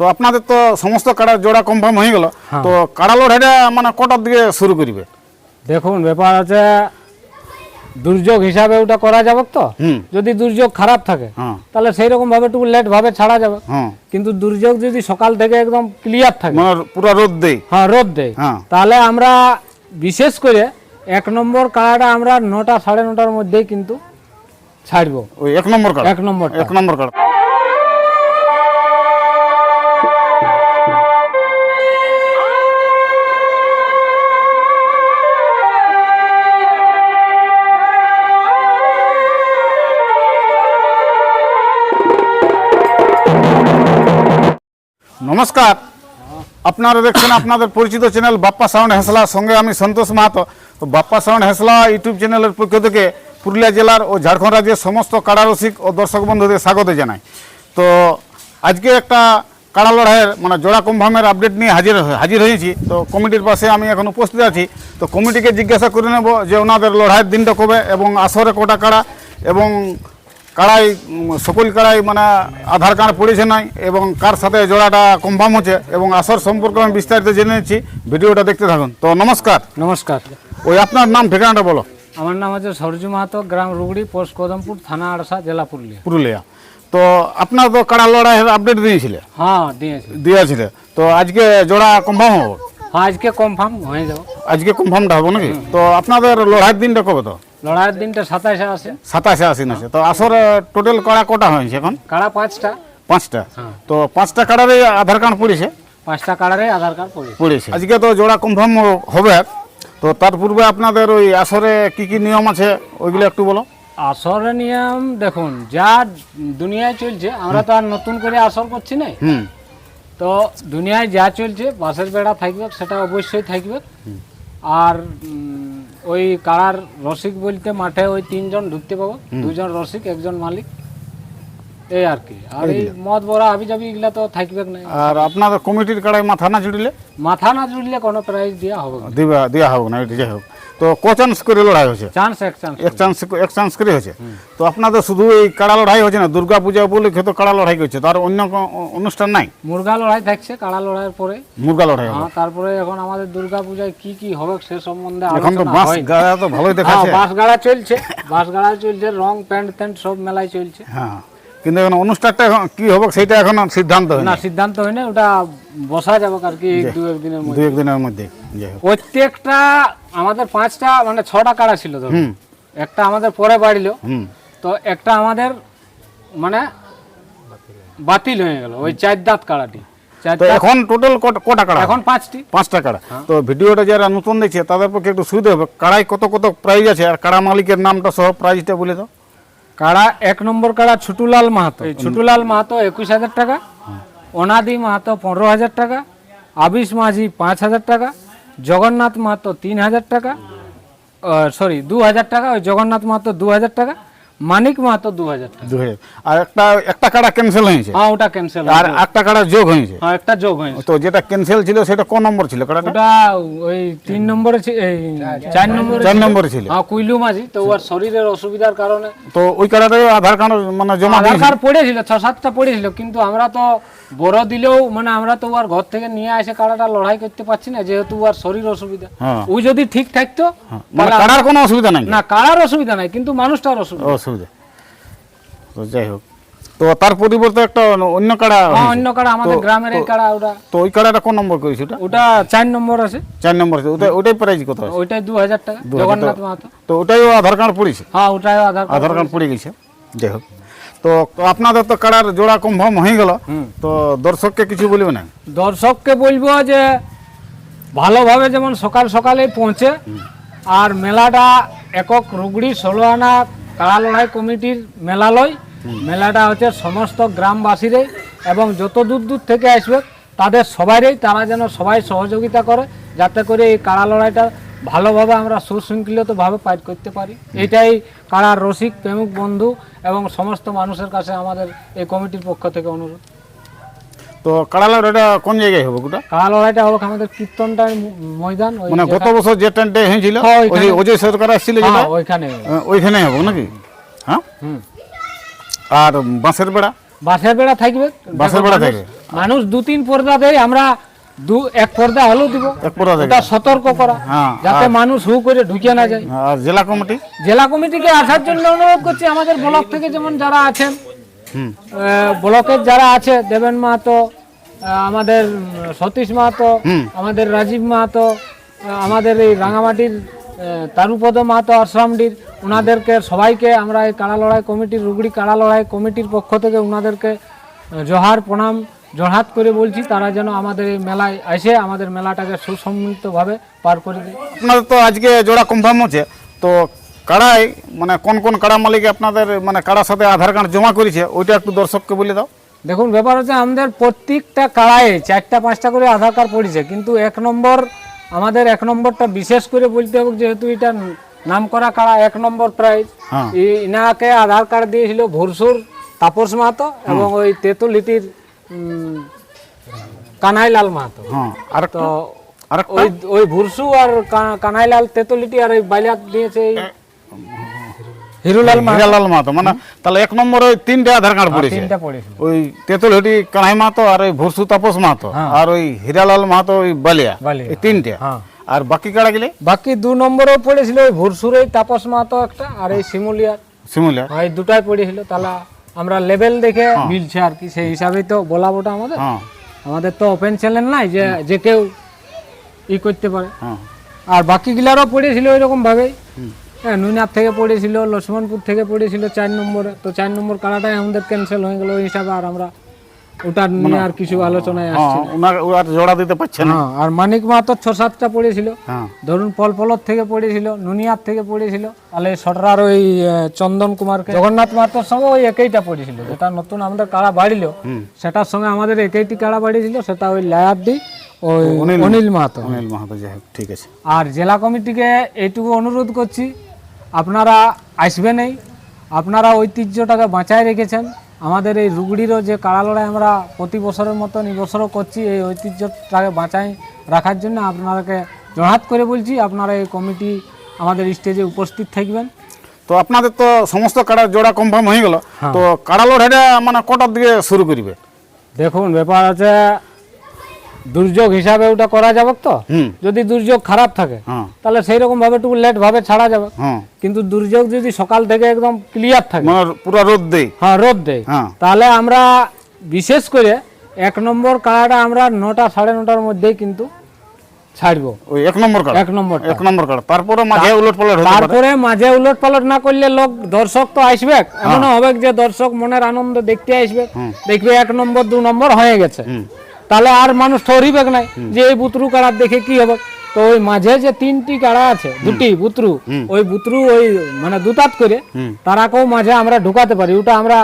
তো আপনাদের তো সমস্ত কাড়ার জোড়া কনফার্ম হয়ে গেল। হ্যাঁ। তো কাড়া লড়াইটা মানে কটার দিকে শুরু করবে? দেখুন ব্যাপার আছে দুর্যোগ হিসাবে ওটা করা যাবে তো। যদি দুর্যোগ খারাপ থাকে হ্যাঁ। তাহলে সেই রকম ভাবে একটু লেট ভাবে ছাড়া যাবে। হ্যাঁ। কিন্তু দুর্যোগ যদি সকাল থেকে একদম ক্লিয়ার থাকে মানে পুরো রোদ দেই হ্যাঁ রোদ দেয়। তাহলে আমরা বিশেষ করে এক নম্বর কাড়াটা আমরা নটা সাড়ে নটার মধ্যেই কিন্তু ছাড়বো। ওই এক নম্বর কাড়া? এক নম্বর এক নম্বর কাড়া। নমস্কার। আপনারা দেখছেন আপনাদের পরিচিত চ্যানেল বাপ্পা সাউন্ড হেসলা। সঙ্গে আমি সন্তোষ মাহাতো। তো বাপ্পা সাউন্ড হেসলা ইউটিউব চ্যানেলের পক্ষ থেকে পুরুলিয়া জেলার ও ঝাড়খণ্ড রাজ্যের সমস্ত কাড়ারসিক ও দর্শক বন্ধুদের স্বাগত জানাই। তো আজকে একটা কাড়া লড়াইয়ের মানে জোড়া কনফার্মের আপডেট নিয়ে হাজির হাজির হয়েছি। তো কমিটির পাশে আমি এখন উপস্থিত আছি। তো কমিটিকে জিজ্ঞাসা করে নেব যে ওনাদের লড়াইয়ের দিনটা কবে এবং আসরে কটা কাড়া এবং কাড়াই উম, সকল কাড়াই মানে আধার কার্ড পড়েছে নাই এবং কার সাথে জোড়াটা কনফার্ম হচ্ছে এবং আসর সম্পর্কে আমি বিস্তারিত জেনে নিচ্ছি। ভিডিওটা দেখতে থাকুন। তো নমস্কার। নমস্কার। ওই আপনার নাম ঠিকানাটা বলো। আমার নাম হচ্ছে সরজু মাহাতো গ্রাম রুগড়ি পোস্ট কদমপুর থানা আড়সা জেলা পুরুলিয়া। পুরুলিয়া। তো আপনার তো কাড়া লড়াইয়ের আপডেট দিয়েছিলে? হ্যাঁ দিয়েছি। দিয়েছিলে। তো আজকে জোড়া কনফার্ম হব? হ্যাঁ আজকে কনফার্ম হয়ে যাব। আজকে কনফার্মটা হব নাকি? তো আপনাদের লড়াইয়ের দিনটা কবে তো? লড়াইয়ের দিনটা সাতাশে আসে। সাতাশে আশি আছে তো আসর টোটাল কাড়া কটা হয়েছে এখন? কাড়া পাঁচটা। পাঁচটা। হ্যাঁ। তো পাঁচটা কাড়ারে আধার কার্ড পড়েছে? পাঁচটা কাড়ারে আধার কার্ড পড়েছে। আজকে তো জোড়া কনফার্ম হবে। তো তার পূর্বে আপনাদের ওই আসরে কি কি নিয়ম আছে ওইগুলো একটু বলো। আসরের নিয়ম দেখুন যা দুনিয়ায় চলছে আমরা তো আর নতুন করে আসর করছি না। তো দুনিয়ায় যা চলছে বাসের বেড়া থাকবে সেটা অবশ্যই থাকবে। আর ওই কারার রসিক বলতে মাঠে ওই তিনজন ঢুকতে পাবো দুজন রসিক একজন মালিক। এই আর কি। আর এই মদ বড়া হাবি যাবি এগুলা তো থাকবে না। আর আপনার কমিটির কাড়ায় মাথা না জুড়িলে? মাথা না জুড়িলে কোনো প্রাইজ দেওয়া হবে না। দেওয়া হবে না এটা যাই হোক। তো ক চান্স করে লড়াই হয়েছে? চান্স এক চান্স এক চান্স এক চান্স করে হয়েছে। তো আপনাদের শুধু এই কাড়া লড়াই হচ্ছে না দুর্গা পূজা উপলক্ষে তো কাড়া লড়াই করছে তার অন্য কোনো অনুষ্ঠান নাই? মুরগা লড়াই থাকছে কাড়া লড়াইয়ের পরে। মুরগা লড়াই হ্যাঁ তারপরে এখন আমাদের দুর্গা পূজায় কি কি হবে সে সম্বন্ধে এখন তো বাস গাড়া তো ভালোই হ্যাঁ দেখাচ্ছে। বাস গাড়া চলছে বাস গাড়া চলছে রং প্যান্ট ট্যান্ট সব মেলায় চলছে। হ্যাঁ। কিন্তু এখন অনুষ্ঠানটা এখন কি হবে সেটা এখন সিদ্ধান্ত হয় না সিদ্ধান্ত হয়নি ওটা বসা যাবে আর কি দু একদিনের মধ্যে। দু একদিনের মধ্যে প্রত্যেকটা আমাদের পাঁচটা মানে ছটা কাড়া ছিল হুম। একটা আমাদের পরে বাড়িলো। তো একটা আমাদের মানে বাতিল হয়ে গেল ওই চার দাঁত কাড়াটি। তো এখন টোটাল কটা কাড়া? এখন পাঁচটি। পাঁচটা কাড়া। তো ভিডিওটা যারা নতুন দেখছে তাদের পক্ষে একটু সুবিধা হবে। কাড়াই কত কত প্রাইজ আছে আর কাড়া মালিকের নামটা সহ প্রাইজটা বলে দাও। কাড়া এক নম্বর কাড়া ছুটুলাল মাহাতো। এই ছুটুলাল। মাহাতো একুশ হাজার টাকা অনাদি মাহাতো পনেরো হাজার টাকা আবিস মাঝি পাঁচ হাজার টাকা জগন্নাথ মাহাতো তিন হাজার টাকা সরি দু হাজার টাকা ওই জগন্নাথ মাহাতো দু হাজার টাকা মানিক মাহাতো দু হাজার দু হাজার আর একটা একটা কাড়া ক্যান্সেল হয়েছে? হ্যাঁ ওটা ক্যান্সেল আর একটা কাড়া যোগ হয়েছে? হ্যাঁ একটা যোগ হয়েছে। তো যেটা ক্যান্সেল ছিল সেটা ক নম্বর ছিল কাড়াটা? ওটা ওই তিন নম্বরে এই চার নম্বরে চার নম্বরে ছিল। হ্যাঁ কুইলু মাঝি তো ওর শরীরের অসুবিধার কারণে। তো ওই কাড়াটাই আধার কার্ড মানে জমা আধার কার্ড পড়েছিল ছ সাতটা পড়েছিল কিন্তু আমরা তো বড় দিলেও মানে আমরা তো ওর ঘর থেকে নিয়ে এসে কাড়াটা লড়াই করতে পারছি না যেহেতু ওর শরীর অসুবিধা। হ্যাঁ। ও যদি ঠিক থাকতো মানে কাড়ার কোনো অসুবিধা নাই। না কাড়ার অসুবিধা নাই কিন্তু মানুষটার অসুবিধা। অসুবিধা। তো যাই হোক। তো তার পরিবর্তে একটা অন্য কাড়া হ্যাঁ, অন্য কাড়া আমাদের গ্রামের এই কাড়া ওটা। তো ওই কাড়াটা কোন নম্বর করেছে ওটা? ওটা চার নম্বর আছে। চার নম্বর আছে। ওটা ওটাই প্রাইজ কত আছে? ওইটাই দু হাজার টাকা। জগন্নাথ মাহাতো। তো ওটাইও আধার কার্ড পড়েছে? হ্যাঁ ওটাই আধার আধার কার্ড পড়ে গেছে। যাই হোক। তো আপনাদের তো কাড়ার জোড়া কনফার্ম হয়ে গেল। তো দর্শককে কিছু বলবে না? দর্শককে বলব যে ভালোভাবে যেমন সকাল সকালে পৌঁছে আর মেলাটা একক রুগড়ি ষোলো আনা কাড়া লড়াই কমিটির মেলালয়। মেলাটা হচ্ছে সমস্ত গ্রামবাসীরাই এবং যত দূর দূর থেকে আসবে, তাদের সবাইরই তারা যেন সবাই সহযোগিতা করে, যাতে করে এই কাড়া লড়াইটা ভালোভাবে আমরা সুশৃঙ্খলিতভাবে পাইট করতে পারি। এটাই কাড়ার রসিক প্রেমুক বন্ধু এবং সমস্ত মানুষের কাছে আমাদের এই কমিটির পক্ষ থেকে অনুরোধ। তো কাড়ালার এটা কোন জায়গায় হবে ওটা কাড়া লড়াইটা হোক আমাদের কীর্তনটা ময়দান মানে গত বছর যে টেন্টে হয়েছিল হ্যাঁ, ওই অজয় সরকার আসছিল যেটা? হ্যাঁ, ওইখানে। আহ, ওইখানে হবে নাকি? হ্যাঁ? হুম। আর বাঁশের বেড়া? বাসের বেড়া থাকবে। বাঁশের বেড়া থেকে মানুষ দু তিন পর্দা দেয় আমরা দু এক পর্দা হলেও দিব। এক পর্দা। ওটা সতর্ক করা। হ্যাঁ, যাতে মানুষ হু করে ঢুকে না যায়। আর জেলা কমিটি? জেলা কমিটিকে আসার জন্য অনুরোধ করছি আমাদের ব্লক থেকে যেমন যারা আছেন ব্লকের যারা আছে দেবেন মাহাতো আমাদের সতীশ মাহাতো আমাদের রাজীব মাহাতো আমাদের এই রাঙামাটির তারুপদ মাহাতো আশ্রামডির ওনাদেরকে সবাইকে আমরা এই কাড়া লড়াই কমিটির রুগড়ি কাড়া লড়াই কমিটির পক্ষ থেকে ওনাদেরকে জোহার প্রণাম জোড়হাত করে বলছি তারা যেন আমাদের এই মেলায় এসে আমাদের মেলাটাকে সুসম্মিলিতভাবে পার করে দেয়। আপনাদের তো আজকে জোড়া কনফার্ম হচ্ছে তো কাড়াই মানে কোন কোন কাড়া মালিক আপনাদের মানে কাড়ার সাথে আধার কার্ড জমা করেছে ওইটা একটু দর্শককে বলে দাও। দেখুন ব্যাপার হচ্ছে আমাদের প্রত্যেকটা কাড়ায় চারটা পাঁচটা করে আধার কার্ড পড়েছে কিন্তু এক নম্বর আমাদের এক নম্বরটা বিশেষ করে বলতে হবে যেহেতু এটা নাম করা কাড়া এক নম্বর প্রাইজ হ্যাঁ। ইনাকে আধার কার্ড দিয়েছিল ভরসুর তাপস মাহাতো এবং ওই তেতুলিটির কানাইলাল মাহাতো। হ্যাঁ আর তো আর ওই ওই ভুরসু আর কানাইলাল তেতুলিটি আর ওই বাইলাত দিয়েছে হিরুলাল মাহাতো। হিরালাল মাহাতো মানে তাহলে এক নম্বরে ওই তিনটে আধার কার্ড পড়েছে। তিনটা পড়েছিল। ওই তেতুলহটি কানাই মাহাতো আর ওই ভরসু তাপস মাহাতো আর ওই হিরালাল মাহাতো ওই বালিয়া। এই তিনটে। হ্যাঁ। আর বাকি কাড়া গেলে? বাকি দু নম্বরেও পড়েছিল ওই ভুরসুরেই তাপস মাহাতো একটা আর এই শিমুলিয়ার। শিমুলিয়া এই দুটাই পড়েছিল। তাহলে আমরা লেভেল দেখে মিলছে আর কি সেই হিসাবেই তো বলাবোটা আমাদের। হ্যাঁ। আমাদের তো ওপেন চ্যানেল নাই যে যে কেউ ই করতে পারে। আর বাকি গিলারও পড়েছিল ওইরকম ভাবেই হ্যাঁ নুইনাথ থেকে পড়েছিল লক্ষ্মণপুর থেকে পড়েছিল চার নম্বরে। তো চার নম্বর কারাটাই আমাদের ক্যান্সেল হয়ে গেল ওই হিসাবে আর আমরা ওটা নিয়ে আর কিছু আলোচনায় আসছি হ্যাঁ ওনার আর জোড়া দিতে পারছে না। হ্যাঁ আর মানিক মাহাতো ছ সাতটা পড়েছিল। হ্যাঁ। ধরুন পলপলর থেকে পড়েছিল নুনিয়ার থেকে পড়েছিল তাহলে সটরার ওই চন্দন কুমারকে জগন্নাথ মাহাতোর সঙ্গে ওই একইটা পড়েছিল যেটা নতুন আমাদের কাড়া বাড়িল। সেটার সঙ্গে আমাদের একইটি কাড়া বাড়িয়েছিল সেটা ওই লায়ারডি ওই অনিল মাহাতো। অনিল মাহাতো যাই হোক ঠিক আছে। আর জেলা কমিটিকে এইটুকু অনুরোধ করছি আপনারা আসবেনই আপনারা ঐতিহ্যটাকে বাঁচায় রেখেছেন। আমাদের এই রুগড়িরও যে কাড়া লড়াই আমরা প্রতি বছরের মতন এই বছরও করছি এই ঐতিহ্যটাকে বাঁচায় রাখার জন্য আপনারাকে জড়াত করে বলছি আপনারা এই কমিটি আমাদের স্টেজে উপস্থিত থাকবেন। তো আপনাদের তো সমস্ত কাড়ার জোড়া কনফার্ম হয়ে গেল। হ্যাঁ। তো কাড়া লড়াইটা মানে কটার দিকে শুরু করবে? দেখুন ব্যাপার আছে দুর্যোগ হিসাবে ওটা করা যাবে তো? যদি দুর্যোগ খারাপ থাকে হ্যাঁ। তাহলে সেই রকম ভাবে একটু লেট ভাবে ছাড়া যাবে। হ্যাঁ। কিন্তু দুর্যোগ যদি সকাল থেকে একদম ক্লিয়ার থাকে মানে পুরো রোদ দেই হ্যাঁ রোদ দেয়। হ্যাঁ। তাহলে আমরা বিশেষ করে এক নম্বর কাড়াটা আমরা নটা সাড়ে নটার মধ্যেই কিন্তু ছাড়বো। ওই এক নম্বর কাড়া এক নম্বর এক নম্বর কাড়া তারপরে মাঝে উলট পালট তারপরে মাঝে উলট পালট না করলে লোক দর্শক তো আসবে। এমনও হবে যে দর্শক মনের আনন্দ দেখতে আসবে। দেখবে এক নম্বর দু নম্বর হয়ে গেছে। তাহলে আর মানুষ ঠরিবে নাই? যে এই বুতরু কাড়ার দেখে কি হবে? তো ওই মাঝে যে তিনটি কাড়া আছে দুটি বুতরু ওই বুতরু ওই মানে দুতাত করে। তারাকেও মাঝে আমরা ঢুকাতে পারি। ওটা আমরা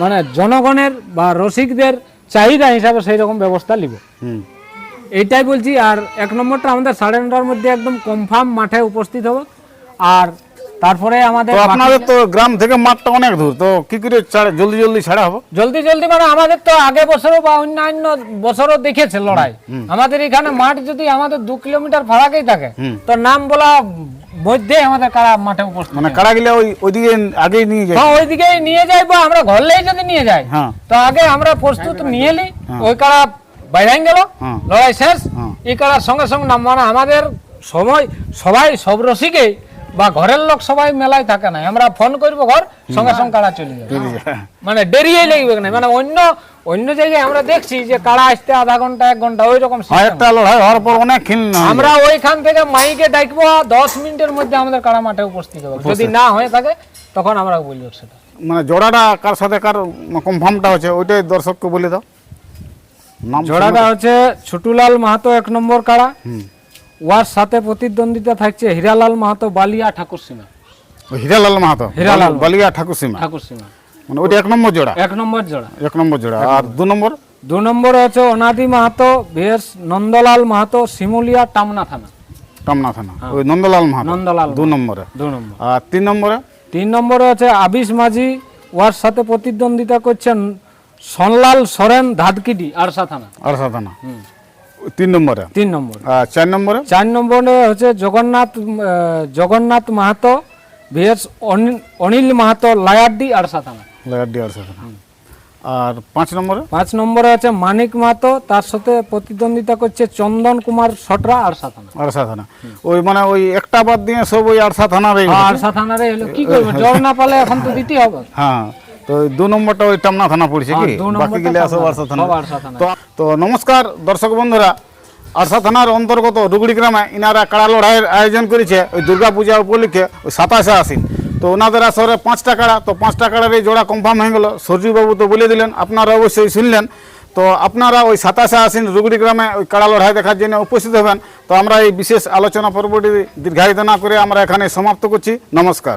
মানে জনগণের বা রসিকদের চাহিদা হিসাবে সেই রকম ব্যবস্থা নিব। এইটাই বলছি। আর এক নম্বরটা আমাদের সাড়ে নটার মধ্যে একদম কনফার্ম মাঠে উপস্থিত হবে। আর তারপরে আমাদের তো আপনাদের তো গ্রাম থেকে মাঠটা অনেক দূর তো কি করে জলদি জলদি ছাড়া হবে? জলদি জলদি মানে আমাদের তো আগে বছরও বা অন্যান্য বছরও দেখেছে লড়াই। আমাদের এখানে মাঠ যদি আমাদের দু কিলোমিটার ফারাকেই থাকে তো নাম বলা মধ্যে আমাদের কারা মাঠে উপস্থিত মানে কাড়া গেলে ওই ওইদিকে আগেই নিয়ে যায় হ্যাঁ ওইদিকে নিয়ে যাই বা আমরা ঘরলেই যদি নিয়ে যাই। হ্যাঁ। তো আগে আমরা প্রস্তুত নিয়ে নিই ওই কারা বাইরে গেল হ্যাঁ। লড়াই শেষ হ্যাঁ। এই কারার সঙ্গে সঙ্গে নাম মানে আমাদের সময় সবাই সব রসিকেই বা ঘরের লোক সবাই মেলায় থাকে না। আমরা ফোন করব ঘর সঙ্গে সঙ্গে কারা চলে যাবে। মানে দেরিয়ে লাগবে না। মানে অন্য অন্য জায়গায় আমরা দেখছি যে কারা আসতে আধা ঘণ্টা এক ঘণ্টা ওই রকম একটা লড়াই হওয়ার পর অনেক আমরা ওইখান থেকে মাইকে ডাকবো দশ মিনিটের মধ্যে আমাদের কারা মাঠে উপস্থিত হবে। যদি না হয়ে থাকে তখন আমরা বলব সেটা। মানে জোড়াটা কার সাথে কার কনফার্মটা হচ্ছে ওইটাই দর্শককে বলে দাও। জোড়াটা হচ্ছে ছুটুলাল মাহাতো এক নম্বর কাড়া। ওয়ার সাথে প্রতিদ্বন্দ্বিতা থাকছে হীরালাল মাহাতো বালিয়া ঠাকুর সীমা হীরালাল মাহাতো হীরালাল। বালিয়া ঠাকুর সীমা ঠাকুর সীমা মানে ওইটা এক নম্বর জোড়া? এক নম্বর জোড়া। এক নম্বর জোড়া। আর দু নম্বর? দু নম্বর হচ্ছে অনাদি মাহাতো বেশ নন্দলাল মাহাতো শিমুলিয়া টামনা থানা। টামনা থানা। ওই নন্দলাল মাহাতো? নন্দলাল দু নম্বরে। দু নম্বর। আর তিন নম্বরে? তিন নম্বরে আছে আবিস মাঝি ওয়ার সাথে প্রতিদ্বন্দ্বিতা করছেন সনলাল সরেন ধাদকিডি আরসা থানা। আরসা থানা। তিন নম্বরে? তিন নম্বর। আর চার নম্বরে? চার নম্বরে হচ্ছে জগন্নাথ জগন্নাথ মাহাতো ভিএস অনিল মাহাতো লায়াড্ডি আরসা থানা লাগাড্ডি আরসা থানা আর পাঁচ নম্বরে? পাঁচ নম্বরে আছে মানিক মাতো তার সাথে প্রতিদ্বন্দ্বিতা করছে চন্দন কুমার সটরা আরসা থানা আরসা থানা ওই মানে ওই একটা বাদ দিয়ে সব ওই আরসা থানার এই আরসা থানারে এলো কি করব? জল না পালে এখন তো দিতেই হবে। হ্যাঁ। তো ওই দু নম্বরটা ওই টামনা থানা পড়ছে কি? হ্যাঁ, বাকি গেলে আরসা থানা। তো নমস্কার দর্শক বন্ধুরা। আরসা থানার অন্তর্গত ডুগড়ি গ্রামে ইনারা কাড়া লড়াইয়ের আয়োজন করেছে ওই দুর্গা পূজা উপলক্ষে ওই সাতাশে আসিন তো ওনাদের আসরে পাঁচটা কাড়া তো পাঁচটা কাড়ার এই জোড়া কনফার্ম হয়ে গেল। সরজুবাবু তো বলে দিলেন আপনারা অবশ্যই শুনলেন। তো আপনারা ওই সাতাশে আসিন রুগড়ি গ্রামে ওই কাড়া লড়াই দেখার জন্য উপস্থিত হবেন। তো আমরা এই বিশেষ আলোচনা পর্বটি দীর্ঘায়িত না করে আমরা এখানে সমাপ্ত করছি। নমস্কার।